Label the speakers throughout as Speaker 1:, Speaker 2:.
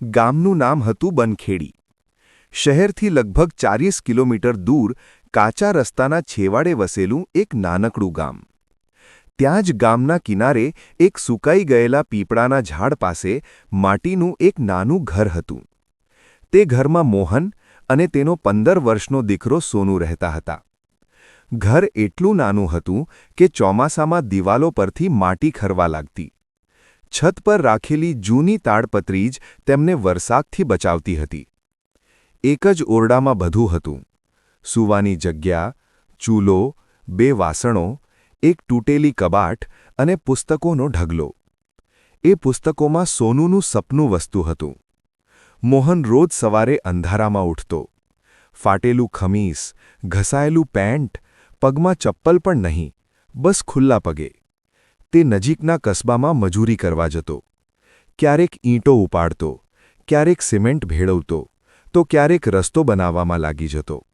Speaker 1: ગામનું નામ હતું બનખેડી. શહેરથી લગભગ ચાલીસ કિલોમીટર દૂર કાચા રસ્તાના છેવાડે વસેલું એક નાનકડું ગામ. ત્યાં જ ગામના કિનારે એક સુકાઈ ગયેલા પીપળાના ઝાડ પાસે માટીનું એક નાનું ઘર હતું. તે ઘરમાં મોહન અને તેનો પંદર વર્ષનો દીકરો સોનુ રહેતા હતા. ઘર એટલું નાનું હતું કે ચોમાસામાં દિવાલો પરથી માટી ખરવા લાગતી. છત પર રાખેલી જૂની તાડપત્રી જ તેમને વરસાદથી બચાવતી હતી. એક જ ઓરડામાં બધું હતું. સૂવાની જગ્યા, ચૂલો, બે વાસણો, એક તૂટેલી કબાટ અને પુસ્તકોનો ઢગલો. એ પુસ્તકોમાં સોનુનું સપનું વસ્તુ હતું. મોહન રોજ સવારે અંધારામાં ઉઠતો. ફાટેલું ખમીસ, ઘસાયેલું પેન્ટ, પગમાં ચપ્પલ પણ નહીં, બસ ખુલ્લા પગે. તે નજીકના કસ્બામાં મજૂરી કરવા જતો. ક્યારેક ઈંટો ઉપાડતો, ક્યારેક સિમેન્ટ ભેળવતો, તો ક્યારેક રસ્તો બનાવવામાં લાગી જતો.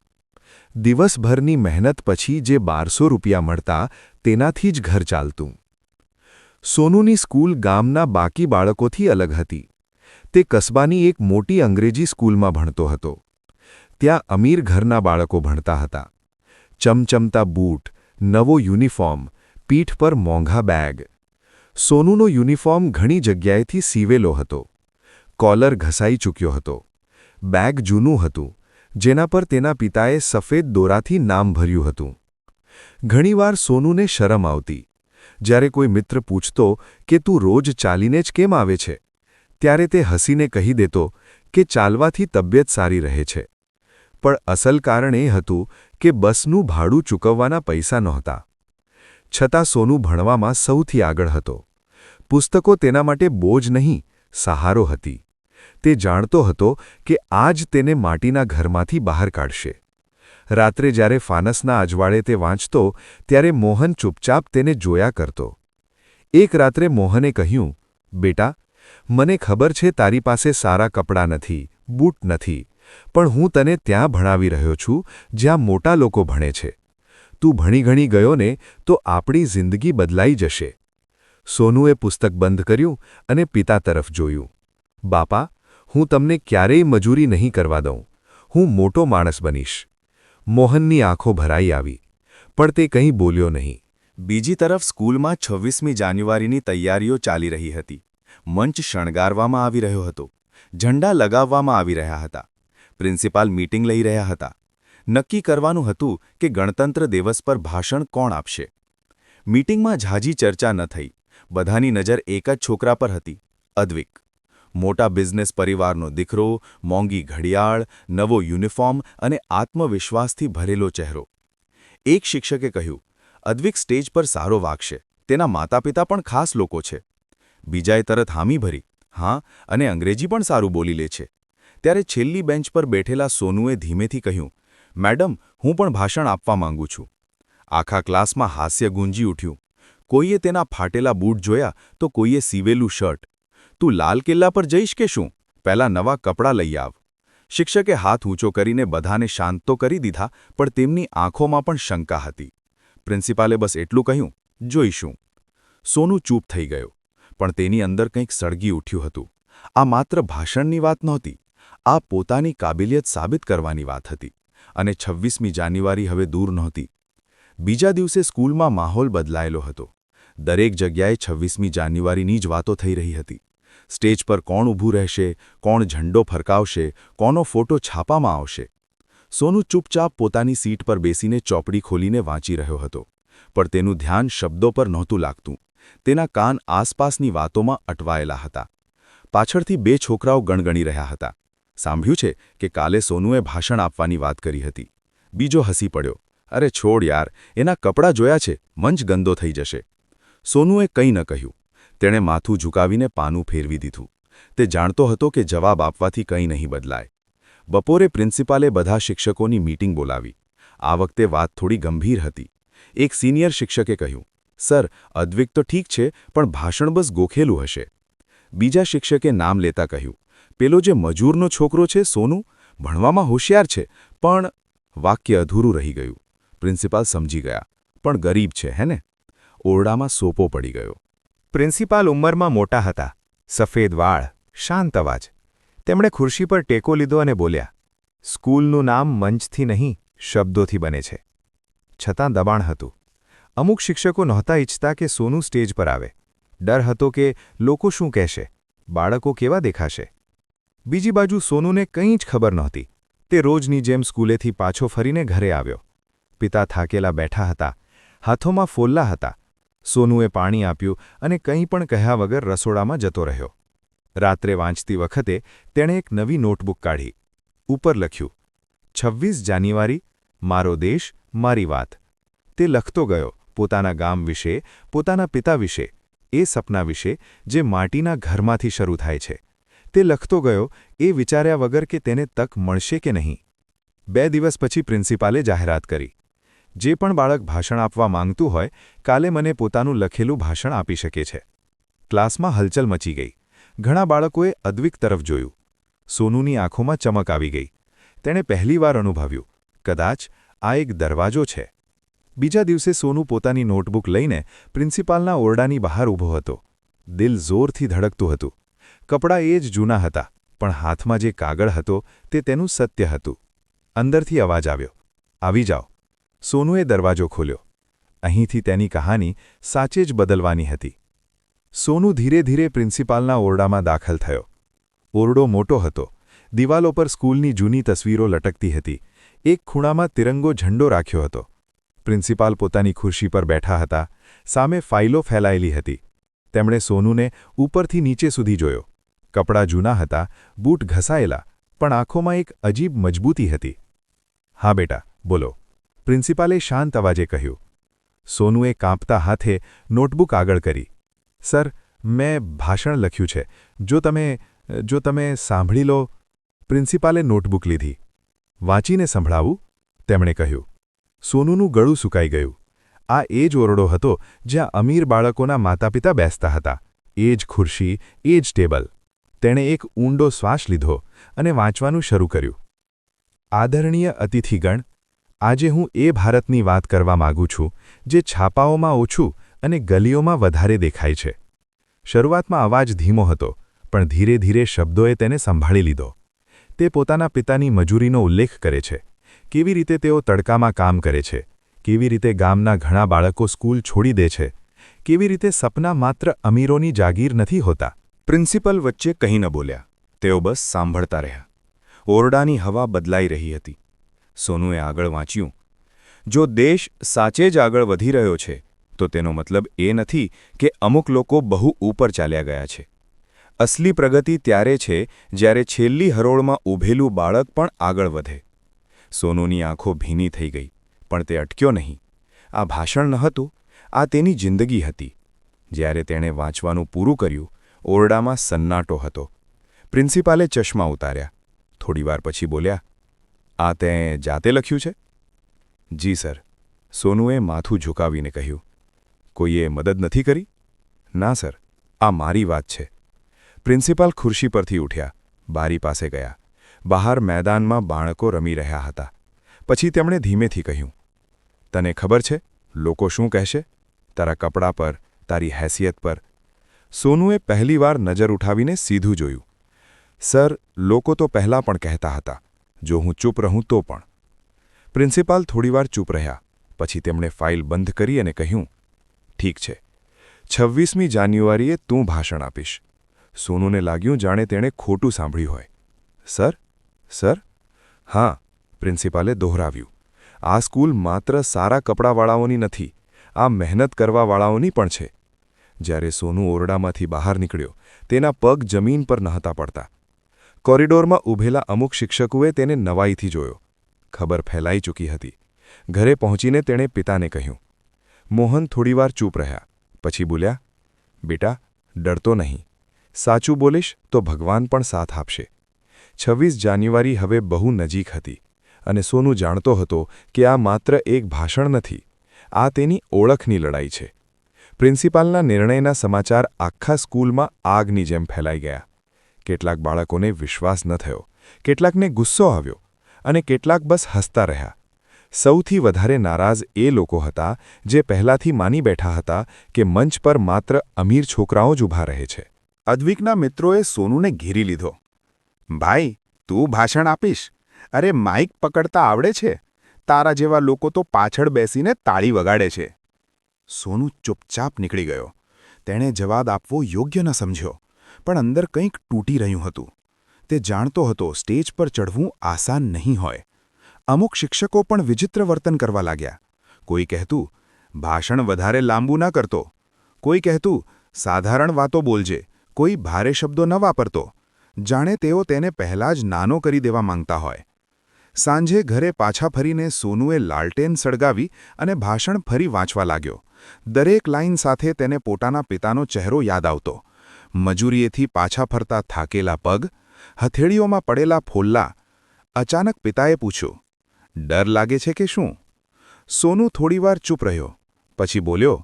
Speaker 1: દિવસભરની મહેનત પછી જે બારસો રૂપિયા મળતા, તેનાથી જ ઘર ચાલતું. સોનુની સ્કૂલ ગામના બાકી બાળકોથી અલગ હતી. તે કસ્બાની એક મોટી અંગ્રેજી સ્કૂલમાં ભણતો હતો. ત્યાં અમીર ઘરના બાળકો ભણતા હતા. ચમચમતા બૂટ, નવો યુનિફોર્મ પીઠ પર મોંઘા બેગ. સોનુનો યુનિફોર્મ ઘણી જગ્યાએથી સીવેલો હતો. કોલર ઘસાઈ ચૂક્યો હતો. બેગ જૂનું હતું, જેના પર તેના પિતાએ સફેદ દોરાથી નામ ભર્યું હતું. ઘણીવાર સોનુને શરમ આવતી. જ્યારે કોઈ મિત્ર પૂછતો કે તું રોજ ચાલીને જ કેમ આવે છે? ત્યારે તે હસીને કહી દેતો કે ચાલવાથી તબિયત સારી રહે છે. પણ અસલ કારણ એ હતું કે બસનું ભાડું ચૂકવવાના પૈસા નહોતા. છતાં સોનું ભણવામાં સૌથી આગળ હતો. પુસ્તકો તેના માટે બોજ નહીં, સહારો હતી. તે જાણતો હતો કે આજ તેને માટીના ઘરમાંથી બહાર કાઢશે. રાત્રે જ્યારે ફાનસના અજવાળે તે વાંચતો, ત્યારે મોહન ચૂપચાપ તેને જોયા કરતો. એક રાત્રે મોહને કહ્યું, બેટા, મને ખબર છે તારી પાસે સારા કપડાં નથી, બૂટ નથી, પણ હું તને ત્યાં ભણાવી રહ્યો છું, જ્યાં મોટા લોકો ભણે છે. તું ભણી ઘણી ગયો ને તો આપણી જિંદગી બદલાઈ જશે. સોનુએ પુસ્તક બંધ કર્યું અને પિતા તરફ જોયું. બાપા, હું તમને ક્યારેય મજૂરી નહીં કરવા દઉં. હું મોટો માણસ બનીશ. મોહનની આંખો ભરાઈ આવી. પણ તે કંઈ બોલ્યો નહીં. બીજી તરફ સ્કૂલમાં છવ્વીસમી જાન્યુઆરીની તૈયારીઓ ચાલી રહી હતી. મંચ શણગારવામાં આવી રહ્યો હતો. ઝંડા લગાવવામાં આવી રહ્યા હતા. પ્રિન્સિપાલ મીટિંગ લઈ રહ્યા હતા. નક્કી કરવાનું હતું કે ગણતંત્ર દિવસ પર ભાષણ કોણ આપશે. મીટિંગમાં ઝાઝી ચર્ચા ન થઈ. બધાની નજર એક જ છોકરા પર હતી. અદ્વિક. મોટા બિઝનેસ પરિવારનો દીકરો, મોંઘી ઘડિયાળ, નવો યુનિફોર્મ અને આત્મવિશ્વાસથી ભરેલો ચહેરો. એક શિક્ષકે કહ્યું, અદ્વિક સ્ટેજ પર સારો વાગશે. તેના માતાપિતા પણ ખાસ લોકો છે. બીજાએ તરત હામી ભરી. હા, અને અંગ્રેજી પણ સારું બોલી લે છે. ત્યારે છેલ્લી બેન્ચ પર બેઠેલા સોનુએ ધીમેથી કહ્યું મેડમ, હું પણ ભાષણ આપવા માંગુ છું. આખા ક્લાસમાં હાસ્ય ગુંજી ઉઠ્યું. કોઈએ તેના ફાટેલા બૂટ જોયા તો કોઈએ સીવેલું શર્ટ. તું લાલ કિલ્લા પર જઈશ કે શું? પહેલા નવા કપડાં લઈ આવ. શિક્ષકે હાથ ઊંચો કરીને બધાને શાંત તો કરી દીધા, પણ તેમની આંખોમાં પણ શંકા હતી. પ્રિન્સિપાલે બસ એટલું કહ્યું, જોઈશું. સોનું ચૂપ થઈ ગયો, પણ તેની અંદર કંઈક સળગી ઉઠ્યું હતું. આ માત્ર ભાષણની વાત નહોતી, આ પોતાની કાબિલિયત સાબિત કરવાની વાત હતી. અને છવ્વીસમી જાન્યુઆરી હવે દૂર નહોતી. બીજા દિવસે સ્કૂલમાં માહોલ બદલાયેલો હતો. દરેક જગ્યાએ છવ્વીસમી જાન્યુઆરીની જ વાતો થઈ રહી હતી. સ્ટેજ પર કોણ ઊભું રહેશે, કોણ ઝંડો ફરકાવશે, કોનો ફોટો છાપામાં આવશે? સોનુ ચૂપચાપ પોતાની સીટ પર બેસીને ચોપડી ખોલીને વાંચી રહ્યો હતો. પણ તેનું ધ્યાન શબ્દો પર નહોતું લાગતું. તેના કાન આસપાસની વાતોમાં અટવાયેલા હતા. પાછળથી બે છોકરાઓ ગણગણી રહ્યા હતા. સાંભળ્યું છે કે કાલે સોનુએ ભાષણ આપવાની વાત કરી હતી. બીજો હસી પડ્યો. અરે છોડ યાર, એના કપડાં જોયા છે, મંચ ગંદો થઈ જશે. સોનુએ કંઈ ન કહ્યું. તેણે માથું ઝુકાવીને પાનું ફેરવી દીધું. તે જાણતો હતો કે જવાબ આપવાથી કંઈ નહીં બદલાય. બપોરે પ્રિન્સિપાલે બધા શિક્ષકોની મીટિંગ બોલાવી. આ વખતે વાત થોડી ગંભીર હતી. એક સિનિયર શિક્ષકે કહ્યું, સર, અદ્વિક તો ઠીક છે, પણ ભાષણ બસ ગોખેલું હશે. બીજા શિક્ષકે નામ લેતા કહ્યું પેલો જે મજૂરનો છોકરો છે, સોનું, ભણવામાં હોશિયાર છે, પણ વાક્ય અધૂરું રહી ગયું. પ્રિન્સિપાલ સમજી ગયા. પણ ગરીબ છે, હે ને? ઓરડામાં સોપો પડી ગયો. પ્રિન્સિપાલ ઉંમરમાં મોટા હતા. સફેદ વાળ, શાંત અવાજ. તેમણે ખુરશી પર ટેકો લીધો અને બોલ્યા, સ્કૂલનું નામ મંચથી નહીં, શબ્દોથી બને છે. છતાં દબાણ હતું. અમુક શિક્ષકો નહોતા ઈચ્છતા કે સોનું સ્ટેજ પર આવે. ડર હતો કે લોકો શું કહેશે? બાળકો કેવા દેખાશે? બીજી બાજુ સોનુને કંઈ જ ખબર નહોતી. તે રોજની જેમ સ્કૂલેથી પાછો ફરીને ઘરે આવ્યો. પિતા થાકેલા બેઠા હતા, હાથોમાં ફોલ્લા હતા. સોનુએ પાણી આપ્યું અને કંઈ પણ કહ્યા વગર રસોડામાં જતો રહ્યો. રાત્રે વાંચતી વખતે તેણે એક નવી નોટબુક કાઢી. ઉપર લખ્યું, છવ્વીસ જાન્યુઆરી, મારો દેશ, મારી વાત. તે લખતો ગયો, પોતાના ગામ વિશે, પોતાના પિતા વિશે, એ સપના વિશે, જે માટીના ઘરમાંથી શરૂ થાય છે. તે લખતો ગયો, એ વિચાર્યા વગર કે તેને તક મળશે કે નહીં. બે દિવસ પછી પ્રિન્સિપાલે જાહેરાત કરી. જે પણ બાળક ભાષણ આપવા માંગતું હોય, કાલે મને પોતાનું લખેલું ભાષણ આપી શકે છે. ક્લાસમાં હલચલ મચી ગઈ. ઘણા બાળકોએ અદ્વિક તરફ જોયું. સોનુની આંખોમાં ચમક આવી ગઈ. તેણે પહેલીવાર અનુભવ્યું, કદાચ આ એક દરવાજો છે. બીજા દિવસે સોનુ પોતાની નોટબુક લઈને પ્રિન્સિપાલના ઓરડાની બહાર ઊભો હતો. દિલ જોરથી ધડકતું હતું. કપડાં એ જ જૂના હતા, પણ હાથમાં જે કાગળ હતો તે તેનું સત્ય હતું. અંદરથી અવાજ આવ્યો, આવી જાઓ. સોનુએ દરવાજો ખોલ્યો. અહીંથી તેની કહાની સાચે જ બદલવાની હતી. સોનુ ધીરે ધીરે પ્રિન્સિપાલના ઓરડામાં દાખલ થયો. ઓરડો મોટો હતો, દિવાલો પર સ્કૂલની જૂની તસવીરો લટકતી હતી, એક ખૂણામાં તિરંગો ઝંડો રાખ્યો હતો. પ્રિન્સિપાલ પોતાની ખુરશી પર બેઠા હતા, સામે ફાઇલો ફેલાયેલી હતી. તેમણે સોનુને ઉપરથી નીચે સુધી જોયો. કપડાં જૂના હતા, બૂટ ઘસાયેલા, પણ આંખોમાં એક અજીબ મજબૂતી હતી. હા બેટા, બોલો. પ્રિન્સિપાલે શાંત અવાજે કહ્યું. સોનુએ કાંપતા હાથે નોટબુક આગળ કરી. સર, મેં ભાષણ લખ્યું છે. જો તમે જો તમે સાંભળી લો. પ્રિન્સિપાલે નોટબુક લીધી. વાંચીને સંભળાવું? તેમણે કહ્યું. સોનુનું ગળું સુકાઈ ગયું. આ એ જ ઓરડો હતો જ્યાં અમીર બાળકોના માતાપિતા બેસતા હતા. એ જ ખુરશી, એ જ ટેબલ. તેણે એક ઊંડો શ્વાસ લીધો અને વાંચવાનું શરૂ કર્યું. આદરણીય અતિથિગણ, આજે હું એ ભારતની વાત કરવા માગું છું, જે છાપાઓમાં ઓછું અને ગલીઓમાં વધારે દેખાય છે. શરૂઆતમાં અવાજ ધીમો હતો, પણ ધીરે ધીરે શબ્દોએ તેને સંભાળી લીધો. તે પોતાના પિતાની મજૂરીનો ઉલ્લેખ કરે છે. કેવી રીતે તેઓ તડકામાં કામ કરે છે? કેવી રીતે ગામના ઘણા બાળકો સ્કૂલ છોડી દે છે? કેવી રીતે સપના માત્ર અમીરોની જાગીર નથી હોતા? પ્રિન્સિપલ વચ્ચે કંઈ ન બોલ્યા. તેઓ બસ સાંભળતા રહ્યા. ઓરડાની હવા બદલાઈ રહી હતી. સોનુએ આગળ વાંચ્યું, જો દેશ સાચે જ આગળ વધી રહ્યો છે, તો તેનો મતલબ એ નથી કે અમુક લોકો બહુ ઉપર ચાલ્યા ગયા છે. અસલી પ્રગતિ ત્યારે છે જ્યારે છેલ્લી હરોળમાં ઊભેલું બાળક પણ આગળ વધે. સોનુની આંખો ભીની થઈ ગઈ, પણ તે અટક્યો નહીં. આ ભાષણ ન હતું, આ તેની જિંદગી હતી. જ્યારે તેણે વાંચવાનું પૂરું કર્યું ઓરડામાં સન્નાટો હતો. પ્રિન્સિપાલે ચશ્મા ઉતાર્યા. થોડીવાર પછી બોલ્યા, આ તેં જાતે લખ્યું છે? જી, સર. સોનુએ માથું ઝુકાવીને કહ્યું, કોઈએ મદદ નથી કરી? ના, સર. આ મારી વાત છે. પ્રિન્સિપાલ ખુરશી પરથી ઉઠ્યા, બારી પાસે ગયા. બહાર મેદાનમાં બાળકો રમી રહ્યા હતા. પછી તેમણે ધીમેથી કહ્યું, તને ખબર છે, લોકો શું કહેશે? તારા કપડાં પર, તારી હેસિયત પર સોનુએ પહેલીવાર નજર ઉઠાવીને સીધું જોયું. સર, લોકો તો પહેલાં પણ કહેતા હતા, જો હું ચૂપ રહું તો પણ. પ્રિન્સિપાલ થોડીવાર ચૂપ રહ્યા, પછી તેમણે ફાઇલ બંધ કરી અને કહ્યું, ઠીક છે, છવ્વીસમી જાન્યુઆરીએ તું ભાષણ આપીશ. સોનુને લાગ્યું જાણે તેણે ખોટું સાંભળ્યું હોય. Sir sir? હા, પ્રિન્સિપાલે દોહરાવ્યું. આ સ્કૂલ માત્ર સારા કપડાવાળાઓની નથી, આ મહેનત કરવાવાળાઓની પણ છે. જ્યારે સોનું ઓરડામાંથી બહાર નીકળ્યો, તેના પગ જમીન પર નહોતા પડતા. કોરિડોરમાં ઊભેલા અમુક શિક્ષકોએ તેને નવાઈથી જોયો. ખબર ફેલાઈ ચૂકી હતી. ઘરે પહોંચીને તેણે પિતાને કહ્યું, મોહન થોડીવાર ચૂપ રહ્યા. પછી બોલ્યા, બેટા, ડરતો નહીં. સાચું બોલીશ તો ભગવાન પણ સાથ આપશે. છવ્વીસ જાન્યુઆરી હવે બહુ નજીક હતી અને સોનું જાણતો હતો કે આ માત્ર એક ભાષણ નથી, આ તેની ઓળખની લડાઈ છે. પ્રિન્સિપાલના નિર્ણયના સમાચાર આખા સ્કૂલમાં આગની જેમ ફેલાઈ ગયા. કેટલાક બાળકોને વિશ્વાસ ન થયો, કેટલાકને ગુસ્સો આવ્યો અને કેટલાક બસ હસતા રહ્યા. સૌથી વધારે નારાજ એ લોકો હતા જે પહેલાથી માની બેઠા હતા કે મંચ પર માત્ર અમીર છોકરાઓ જ ઊભા રહે છે. અદ્વિકના મિત્રોએ સોનુને ઘેરી લીધો.
Speaker 2: ભાઈ, તું ભાષણ આપીશ? અરે, માઇક પકડતા આવડે છે? તારા જેવા લોકો તો પાછળ બેસીને તાળી વગાડે છે. સોનુ ચૂપચાપ નીકળી ગયો. તેણે જવાબ આપવો યોગ્ય ન સમજ્યો, પણ અંદર કંઈક તૂટી રહ્યું હતું. તે જાણતો હતો સ્ટેજ પર ચઢવું આસાન નહીં હોય. અમુક શિક્ષકો પણ વિચિત્ર વર્તન કરવા લાગ્યા. કોઈ કહેતું, ભાષણ વધારે લાંબુ ના કરતો. કોઈ કહેતું, સાધારણ વાતો બોલજે. કોઈ ભારે શબ્દો ન વાપરતો. જાણે તેઓ તેને પહેલાં જ નાનો કરી દેવા માંગતા હોય. સાંજે ઘરે પાછા ફરીને સોનુએ લાલટેન સળગાવી અને ભાષણ ફરી વાંચવા લાગ્યો. દરેક લાઇન સાથે તેને પોતાના પિતાનો ચહેરો યાદ આવતો. મજૂરીએથી પાછા ફરતા થાકેલા પગ, હથેળીઓમાં પડેલા ફોલ્લા, અચાનક પિતાએ પૂછ્યું, ડર લાગે છે કે શું? સોનું થોડીવાર ચૂપ રહ્યો, પછી બોલ્યો,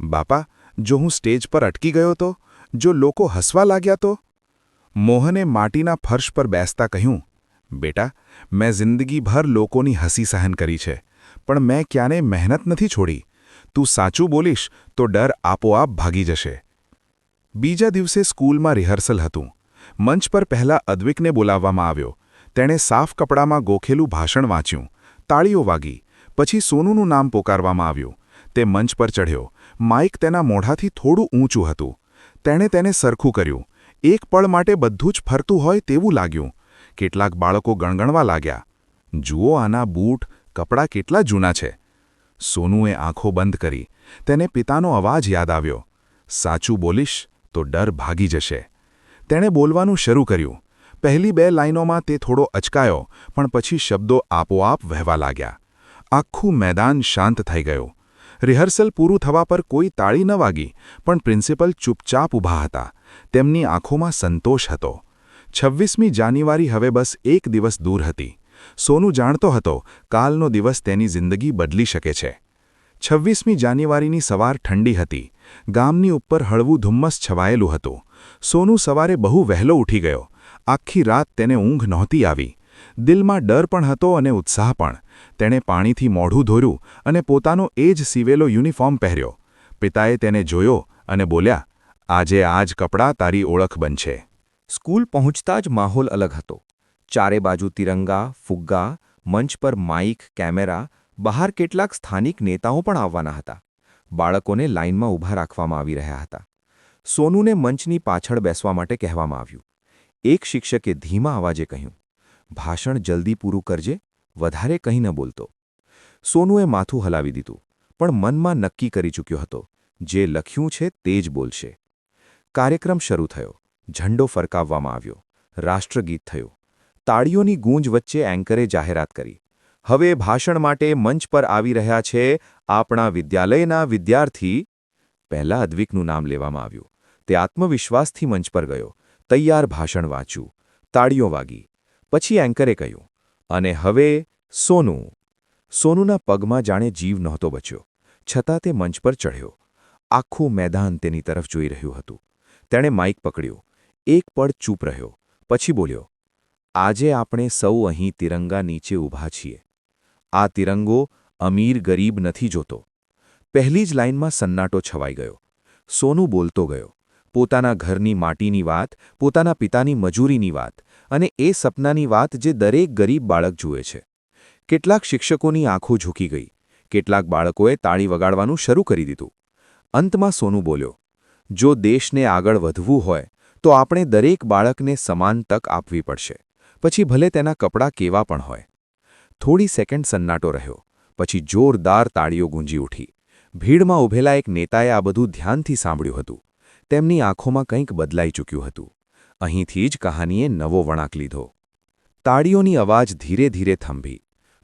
Speaker 2: બાપા, જો હું સ્ટેજ પર અટકી ગયો તો? જો લોકો હસવા લાગ્યા તો? મોહને માટીના ફર્શ પર બેસતા કહ્યું, બેટા, મેં જિંદગીભર લોકોની હસી સહન કરી છે, પણ મેં ક્યાંને મહેનત નથી છોડી. તું સાચું બોલીશ તો ડર આપોઆપ ભાગી જશે. બીજા દિવસે સ્કૂલમાં રિહર્સલ હતું. મંચ પર પહેલા અદ્વિકને બોલાવવામાં આવ્યો. તેણે સાફ કપડામાં ગોખેલું ભાષણ વાંચ્યું. તાળીઓ વાગી. પછી સોનુનું નામ પોકારવામાં આવ્યું. તે મંચ પર ચઢ્યો. માઇક તેના મોઢાથી થોડું ઊંચું હતું. તેણે તેને સરખું કર્યું. એક પળ માટે બધું જ ફરતું હોય તેવું લાગ્યું. કેટલાક બાળકો ગણગણવા લાગ્યા. જુઓ આના બૂટ. કપડાં કેટલા જૂના છે. સોનુએ આંખો બંધ કરી તેને પિતાનો અવાજ યાદ આવ્યો, સાચું બોલીશ તો ડર ભાગી જશે. તેણે બોલવાનું શરૂ કર્યું. પહેલી બે લાઇનોમાં તે થોડો અચકાયો, પણ પછી શબ્દો આપોઆપ વહેવા લાગ્યા. આખું મેદાન શાંત થઈ ગયું. રિહર્સલ પૂરું થવા પર કોઈ તાળી ન વાગી, પણ પ્રિન્સિપલ ચૂપચાપ ઊભા હતા. તેમની આંખોમાં સંતોષ હતો. છવ્વીસમી જાન્યુઆરી હવે બસ એક દિવસ દૂર હતી. સોનુ જાણતો હતો કાલનો દિવસ તેની જિંદગી બદલી શકે છે. છવ્વીસમી જાન્યુઆરીની સવાર ઠંડી હતી. ગામની ઉપર હળવું ધુમ્મસ છવાયેલું હતું. સોનુ સવારે બહુ વહેલો ઉઠી ગયો. આખી રાત તેને ઊંઘ નહોતી આવી. દિલમાં ડર પણ હતો અને ઉત્સાહ પણ. તેણે પાણીથી મોઢું ધોર્યું અને પોતાનો એ જ સીવેલો યુનિફોર્મ પહેર્યો. પિતાએ તેને જોયો અને બોલ્યા, આજે આ જ કપડાં તારી ઓળખ બનશે.
Speaker 3: સ્કૂલ પહોંચતા જ માહોલ અલગ હતો. ચારે બાજુ તિરંગા, ફુગ્ગા, મંચ પર માઇક, કેમેરા, બહાર કેટલાક સ્થાનિક નેતાઓ પણ આવવાના હતા. બાળકોને લાઇનમાં ઊભા રાખવામાં આવી રહ્યા હતા. સોનુને મંચની પાછળ બેસવા માટે કહેવામાં આવ્યું. એક શિક્ષકે ધીમા અવાજે કહ્યું, ભાષણ જલ્દી પૂરું કરજે, વધારે કંઈ ન બોલતો. સોનુએ માથું હલાવી દીધું, પણ મનમાં નક્કી કરી ચૂક્યો હતો, જે લખ્યું છે તે જ બોલશે. કાર્યક્રમ શરૂ થયો, ઝંડો ફરકાવવામાં આવ્યો, રાષ્ટ્રગીત થયું. તાળીઓની ગૂંજ વચ્ચે એન્કરે જાહેરાત કરી. હવે ભાષણ માટે મંચ પર આવી રહ્યા છે આપણા વિદ્યાલયના વિદ્યાર્થી. પહેલા અદ્વિકનું નામ લેવામાં આવ્યું. તે આત્મવિશ્વાસથી મંચ પર ગયો. તૈયાર ભાષણ વાંચ્યું. તાળીઓ વાગી. પછી એન્કરે કહ્યું, અને હવે સોનું. સોનુના પગમાં જાણે જીવ નહોતો બચ્યો. છતાં તે મંચ પર ચઢ્યો. આખું મેદાન તેની તરફ જોઈ રહ્યું હતું. તેણે માઇક પકડ્યું. એક પળ ચૂપ રહ્યો. પછી બોલ્યો આજે આપણે સૌ અહીં તિરંગા નીચે ઊભા છીએ. આ તિરંગો અમીર ગરીબ નથી જોતો. પહેલી જ લાઇનમાં સન્નાટો છવાઈ ગયો. સોનું બોલતો ગયો. પોતાના ઘરની માટીની વાત, પોતાના પિતાની મજૂરીની વાત અને એ સપનાની વાત જે દરેક ગરીબ બાળક જુએ છે. કેટલાક શિક્ષકોની આંખો ઝૂકી ગઈ. કેટલાક બાળકોએ તાળી વગાડવાનું શરૂ કરી દીધું. અંતમાં સોનું બોલ્યો, જો દેશને આગળ વધવું હોય, તો આપણે દરેક બાળકને સમાન તક આપવી પડશે. પછી ભલે તેના કપડાં કેવા પણ હોય. થોડી સેકન્ડ સન્નાટો રહ્યો, પછી જોરદાર તાળીઓ ગુંજી ઉઠી. ભીડમાં ઊભેલા એક નેતાએ આ બધું ધ્યાનથી સાંભળ્યું હતું. તેમની આંખોમાં કંઈક બદલાઈ ચૂક્યું હતું. અહીંથી જ કહાનીએ નવો વળાંક લીધો. તાળીઓની અવાજ ધીરે ધીરે થંભી,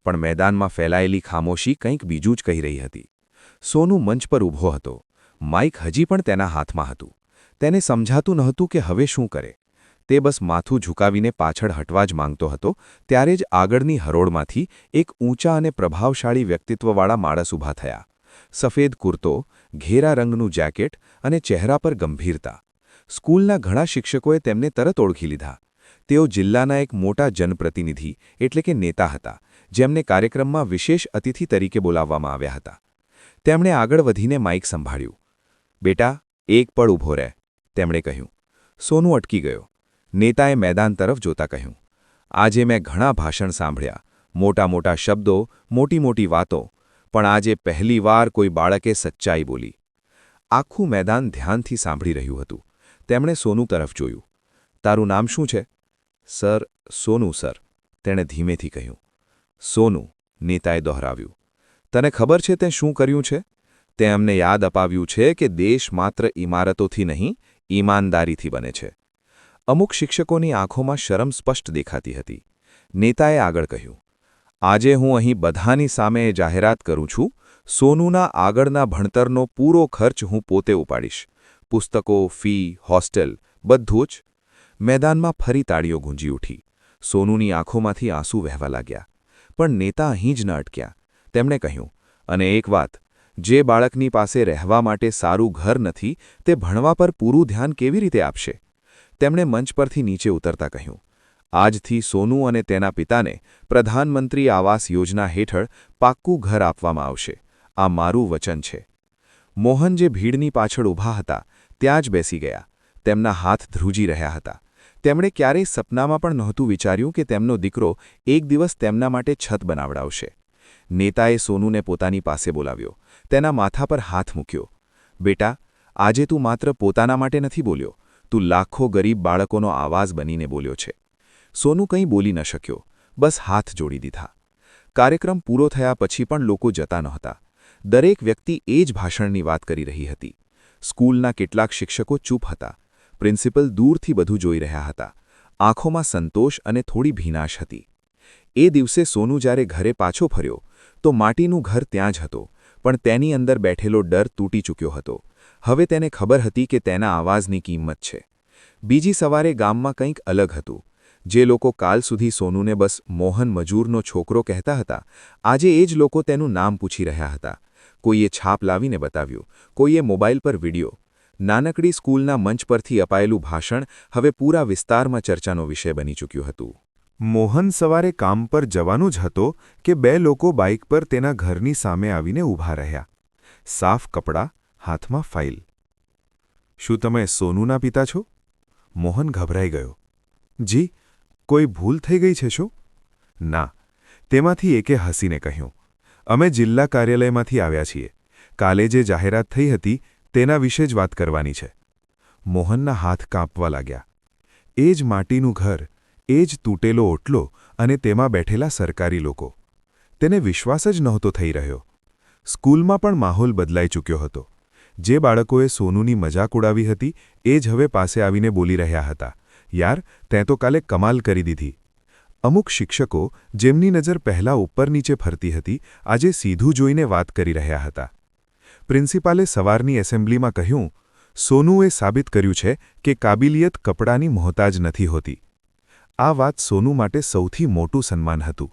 Speaker 3: પણ મેદાનમાં ફેલાયેલી ખામોશી કંઈક બીજું જ કહી રહી હતી. સોનું મંચ પર ઊભો હતો. માઇક હજી પણ તેના હાથમાં હતું. તેને સમજાતું નહોતું કે હવે શું કરે. તે બસ માથું ઝુકાવીને પાછળ હટવા જ માંગતો હતો, ત્યારે જ આગળની હરોળમાંથી એક ઊંચા અને પ્રભાવશાળી વ્યક્તિત્વવાળા માણસ ઊભા થયા. સફેદ કુર્તો, ઘેરા રંગનું જેકેટ અને ચહેરા પર ગંભીરતા. સ્કૂલના ઘણા શિક્ષકોએ તેમને તરત ઓળખી લીધા. તેઓ જિલ્લાના એક મોટા જનપ્રતિનિધિ એટલે કે નેતા હતા, જેમને કાર્યક્રમમાં વિશેષ અતિથિ તરીકે બોલાવવામાં આવ્યા હતા. તેમણે આગળ વધીને માઇક સંભાળ્યું. બેટા, એક પળ ઊભો રહે, તેમણે કહ્યું. સોનું અટકી ગયો. નેતાએ મેદાન તરફ જોતા કહ્યું, આજે મેં ઘણા ભાષણ સાંભળ્યા મોટા મોટા શબ્દો મોટી મોટી વાતો, પણ આજે પહેલીવાર કોઈ બાળકે સચ્ચાઈ બોલી. આખું મેદાન ધ્યાનથી સાંભળી રહ્યું હતું. તેમણે સોનુ તરફ જોયું. તારું નામ શું છે? સર, સોનુ, સર, તેણે ધીમેથી કહ્યું. સોનું નેતાએ દોહરાવ્યું. તને ખબર છે તે શું કર્યું છે? તે અમને યાદ અપાવ્યું છે કે દેશ માત્ર ઇમારતોથી નહીં, ઈમાનદારીથી બને છે. અમુક શિક્ષકોની આંખોમાં શરમ સ્પષ્ટ દેખાતી હતી. નેતાએ આગળ કહ્યું, આજે હું અહીં બધાની સામે જાહેરાત કરું છું, સોનુના આગળના ભણતરનો પૂરો ખર્ચ હું પોતે ઉપાડીશ. પુસ્તકો, ફી, હોસ્ટેલ, બધું જ. મેદાનમાં ફરી તાળીઓ ગુંજી ઉઠી. સોનુની આંખોમાંથી આંસુ વહેવા લાગ્યા. પણ નેતા અહીં જ ન અટક્યા. તેમણે કહ્યું, અને એક વાત, જે બાળકની પાસે રહેવા માટે સારું ઘર નથી, તે ભણવા પર પૂરું ધ્યાન કેવી રીતે આપશે? તેમણે મંચ પરથી નીચે ઉતરતા કહ્યું, આજથી સોનુ અને તેના પિતાને પ્રધાનમંત્રી આવાસ યોજના હેઠળ પાક્કું ઘર આપવામાં આવશે. આ મારું વચન છે. મોહન જે ભીડની પાછળ ઊભા હતા, ત્યાં જ બેસી ગયા. તેમના હાથ ધ્રુજી રહ્યા હતા. તેમણે ક્યારેય સપનામાં પણ નહોતું વિચાર્યું કે તેમનો દીકરો એક દિવસ તેમના માટે છત બનાવડાવશે. નેતાએ સોનુને પોતાની પાસે બોલાવ્યો. તેના માથા પર હાથ મૂક્યો. બેટા, આજે તું માત્ર પોતાના માટે નથી બોલ્યો. તું લાખો ગરીબ બાળકોનો આવાજ બનીને બોલ્યો છે. સોનું કંઈ બોલી ન શક્યો. બસ હાથ જોડી દીધા. કાર્યક્રમ પૂરો થયા પછી પણ લોકો જતા નહોતા દરેક વ્યક્તિ એ જ ભાષણની વાત કરી રહી હતી. સ્કૂલના કેટલાક શિક્ષકો ચૂપ હતા. પ્રિન્સિપલ દૂરથી બધું જોઈ રહ્યા હતા. આંખોમાં સંતોષ અને થોડી ભીનાશ હતી. એ દિવસે સોનું જ્યારે ઘરે પાછો ફર્યો, તો માટીનું ઘર ત્યાં જ હતો, પણ તેની અંદર બેઠેલો ડર તૂટી ચૂક્યો હતો. હવે તેને ખબર હતી કે તેના આવાજની કિંમત છે. બીજી સવારે ગામમાં કંઈક અલગ હતું. જે લોકો કાલ સુધી સોનુને બસ મોહન મજૂરનો છોકરો કહેતા હતા, આજે એ જ લોકો તેનું નામ પૂછી રહ્યા હતા. કોઈએ છાપ લાવીને બતાવ્યું, કોઈએ મોબાઈલ પર વિડિયો. નાનકડી સ્કૂલના મંચ પરથી અપાયેલું ભાષણ હવે પૂરા વિસ્તારમાં ચર્ચાનો વિષય બની ચૂક્યું હતું.
Speaker 1: મોહન સવારે કામ પર જવાનું જ હતો કે બે લોકો બાઇક પર તેના ઘરની સામે આવીને ઊભા રહ્યા. સાફ કપડાં હાથમાં ફાઇલ. શું તમે સોનુના પિતા છો? મોહન ગભરાઈ ગયો. જી, કોઈ ભૂલ થઈ ગઈ છે શું? ના, તેમાંથી એકે હસીને કહ્યું. અમે જિલ્લા કાર્યાલયમાંથી આવ્યા છીએ. કાલે જે જાહેરાત થઈ હતી તેના વિશે જ વાત કરવાની છે. મોહનના હાથ કાંપવા લાગ્યા. એ જ માટીનું ઘર, એ જ તૂટેલો ઓટલો અને તેમાં બેઠેલા સરકારી લોકો. તેને વિશ્વાસ જ નહોતો થઈ રહ્યો. સ્કૂલમાં પણ માહોલ બદલાઈ ચૂક્યો હતો. જે બાળકોએ સોનુની મજાક ઉડાવી હતી, એ જ હવે પાસે આવીને બોલી રહ્યા હતા. યાર, તેં તો કાલે કમાલ કરી દીધી. અમુક શિક્ષકો, જેમની નજર પહેલાં ઉપર નીચે ફરતી હતી, આજે સીધું જોઈને વાત કરી રહ્યા હતા. પ્રિન્સિપાલે સવારની એસેમ્બલીમાં કહ્યું સોનુએ સાબિત કર્યું છે કે કાબિલિયત કપડાની મોહતાજ નથી હોતી. આ વાત સોનુ માટે સૌથી મોટું સન્માન હતું.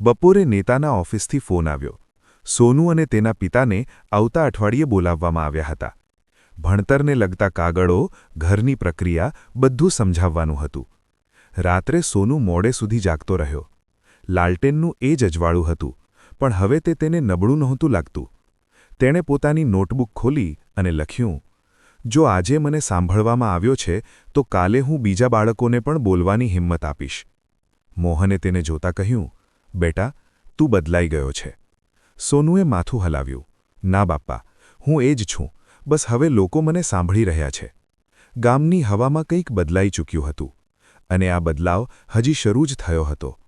Speaker 1: બપોરે નેતાના ઓફિસથી ફોન આવ્યો. સોનુ અને તેના પિતાને આવતા અઠવાડિયે બોલાવવામાં આવ્યા હતા. ભણતરને લગતા કાગળો, ઘરની પ્રક્રિયા બધું સમજાવવાનું હતું. રાત્રે સોનુ મોડે સુધી જાગતો રહ્યો. લાલટેનનું એ જ અજવાળું હતું, પણ હવે તે તેને નબળું નહોતું લાગતું. તેણે પોતાની નોટબુક ખોલી અને લખ્યું, જો આજે મને સાંભળવામાં આવ્યો છે, તો કાલે હું બીજા બાળકોને પણ બોલવાની હિંમત આપીશ. મોહને તેને જોતા કહ્યું, બેટા, તું બદલાઈ ગયો છે. સોનુએ માથું હલાવ્યું. ના બાપ્પા, હું એ જ છું. બસ હવે લોકો મને સાંભળી રહ્યા છે. ગામની હવામાં કંઈક બદલાઈ ચૂક્યું હતું અને આ બદલાવ હજી શરૂ જ થયો હતો.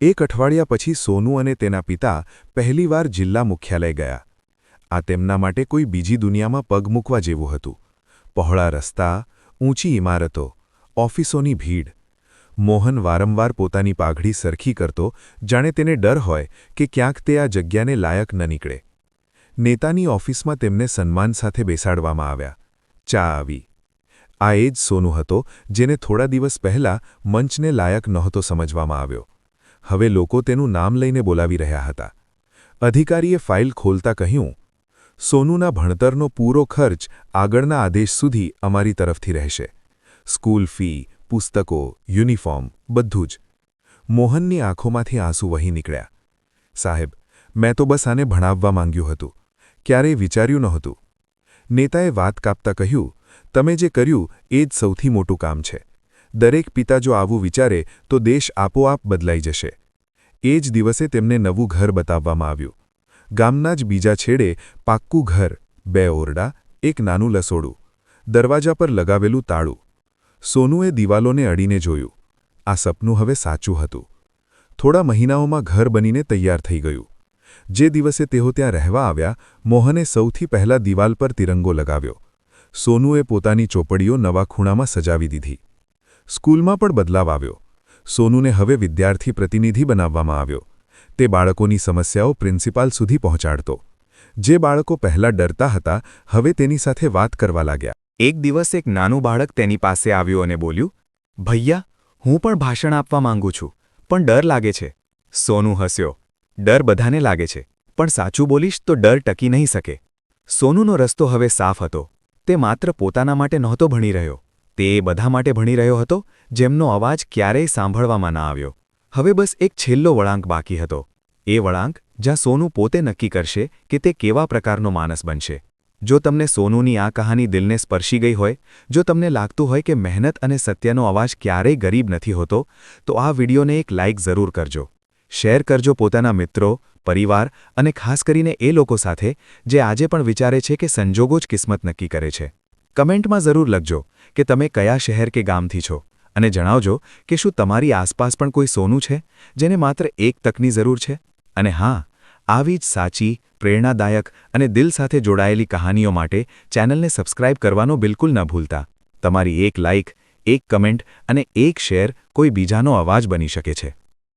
Speaker 1: એક અઠવાડિયા પછી સોનુ અને તેના પિતા પહેલીવાર જિલ્લા મુખ્યાલય ગયા. આ તેમના માટે કોઈ બીજી દુનિયામાં પગ મૂકવા જેવું હતું. પહોળા રસ્તા, ઊંચી ઇમારતો, ઓફિસોની ભીડ મોહન વારંવાર પોતાની પાઘડી સરખી કરતો, જાણે તેને ડર હોય કે ક્યાંક તે આ જગ્યાને લાયક ન નીકળે. નેતાની ઓફિસમાં તેમને સન્માન સાથે બેસાડવામાં આવ્યા. ચા આવી. આ એ જ સોનું હતો, જેને થોડા દિવસ પહેલાં મંચને લાયક નહોતો સમજવામાં આવ્યો. હવે લોકો તેનું નામ લઈને બોલાવી રહ્યા હતા. અધિકારીએ ફાઇલ ખોલતા કહ્યું, સોનુના ભણતરનો પૂરો ખર્ચ આગળના આદેશ સુધી અમારી તરફથી રહેશે. સ્કૂલ ફી પુસ્તકો, યુનિફોર્મ, બધું જ. મોહનની આંખોમાંથી આંસુ વહી નીકળ્યા. સાહેબ, મેં તો બસ આને ભણાવવા માંગ્યું હતું. ક્યારેય વિચાર્યું નહોતું. નેતાએ વાત કાપતા કહ્યું, તમે જે કર્યું, એ જ સૌથી મોટું કામ છે.
Speaker 2: દરેક પિતા જો આવું વિચારે, તો દેશ આપોઆપ બદલાઈ જશે. એ જ દિવસે તેમને નવું ઘર બતાવવામાં આવ્યું. ગામના જ બીજા છેડે પાક્કું ઘર, બે ઓરડા, એક નાનું લસોડું. દરવાજા પર લગાવેલું તાળું. સોનુએ દિવાલોને અડીને જોયું. આ સપનું હવે સાચું હતું. થોડા મહિનાઓમાં ઘર બનીને તૈયાર થઈ ગયું. જે દિવસે તેઓ ત્યાં રહેવા આવ્યા, મોહને સૌથી પહેલા દિવાલ પર તિરંગો લગાવ્યો. સોનુએ પોતાની ચોપડીઓ નવા ખૂણામાં સજાવી દીધી. સ્કૂલમાં પણ બદલાવ આવ્યો. સોનુને હવે વિદ્યાર્થી પ્રતિનિધિ બનાવવામાં આવ્યો. તે બાળકોની સમસ્યાઓ પ્રિન્સિપાલ સુધી પહોંચાડતો. જે બાળકો પહેલાં ડરતા હતા, હવે તેની સાથે વાત કરવા લાગ્યા.
Speaker 3: એક દિવસ એક નાનું બાળક તેની પાસે આવ્યું અને બોલ્યું, ભૈયા, હું પણ ભાષણ આપવા માંગુ છું, પણ ડર લાગે છે. સોનું હસ્યો, ડર બધાને લાગે છે, પણ સાચું બોલીશ તો ડર ટકી નહીં શકે. સોનુનો રસ્તો હવે સાફ હતો. તે માત્ર પોતાના માટે નહોતો ભણી રહ્યો. તે બધા માટે ભણી રહ્યો હતો, જેમનો અવાજ ક્યારેય સાંભળવામાં ના આવ્યો. હવે બસ એક છેલ્લો વળાંક બાકી હતો. એ વળાંક, જ્યાં સોનું પોતે નક્કી કરશે કે તે કેવા પ્રકારનો માણસ બનશે. જો તમને સોનુની આ કહાની દિલને સ્પર્શી ગઈ હોય, જો તમને લાગતું હોય કે મહેનત અને સત્યનો અવાજ ક્યારેય ગરીબ નથી હોતો, તો આ વિડીયોને એક લાઇક જરૂર કરજો. શેર કરજો પોતાના મિત્રો, પરિવાર અને ખાસ કરીને એ લોકો સાથે, જે આજે પણ વિચારે છે કે સંજોગો જ કિસ્મત નક્કી કરે છે. કમેન્ટમાં જરૂર લખજો કે તમે કયા શહેર કે ગામથી છો અને જણાવજો કે શું તમારી આસપાસ પણ કોઈ સોનું છે, જેને માત્ર એક તકની જરૂર છે? અને હા આવી જ સાચી, પ્રેરણાદાયક અને દિલ સાથે જોડાયેલી કહાનીઓ માટે ચેનલને સબસ્ક્રાઇબ કરવાનો બિલકુલ ન ભૂલતા. તમારી એક લાઇક, એક કમેન્ટ અને એક શેર કોઈ બીજાનો અવાજ બની શકે છે.